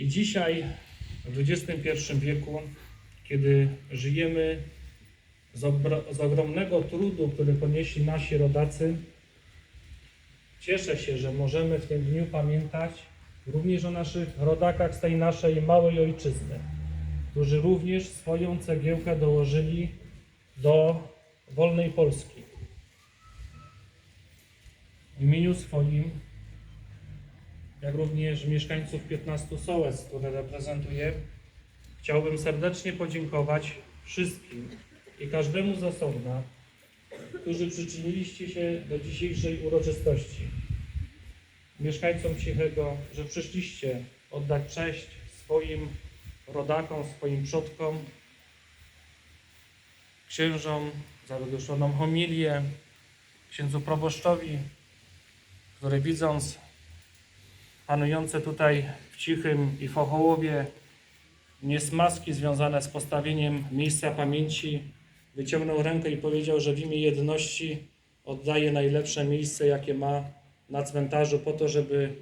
I dzisiaj, w XXI wieku, kiedy żyjemy z, z ogromnego trudu, który ponieśli nasi rodacy, cieszę się, że możemy w tym dniu pamiętać również o naszych rodakach z tej naszej małej ojczyzny, którzy również swoją cegiełkę dołożyli do wolnej Polski. W imieniu swoim, jak również mieszkańców 15 Sołec, które reprezentuję, chciałbym serdecznie podziękować wszystkim i każdemu z osobna, którzy przyczyniliście się do dzisiejszej uroczystości. Mieszkańcom Cichego, że przyszliście oddać cześć swoim rodakom, swoim przodkom, księżom za wygłoszoną homilię, księdzu proboszczowi, który widząc panujące tutaj w Cichym i w Ochołowie niesmaski związane z postawieniem miejsca pamięci, wyciągnął rękę i powiedział, że w imię jedności oddaje najlepsze miejsce, jakie ma na cmentarzu, po to, żeby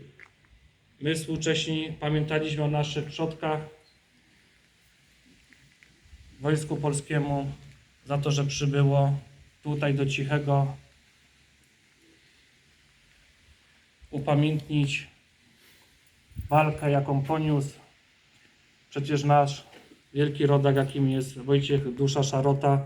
my współcześni pamiętaliśmy o naszych przodkach, Wojsku Polskiemu, za to, że przybyło tutaj do Cichego upamiętnić walkę, jaką poniósł. Przecież nasz wielki rodak, jakim jest Wojciech Dusza Szarota,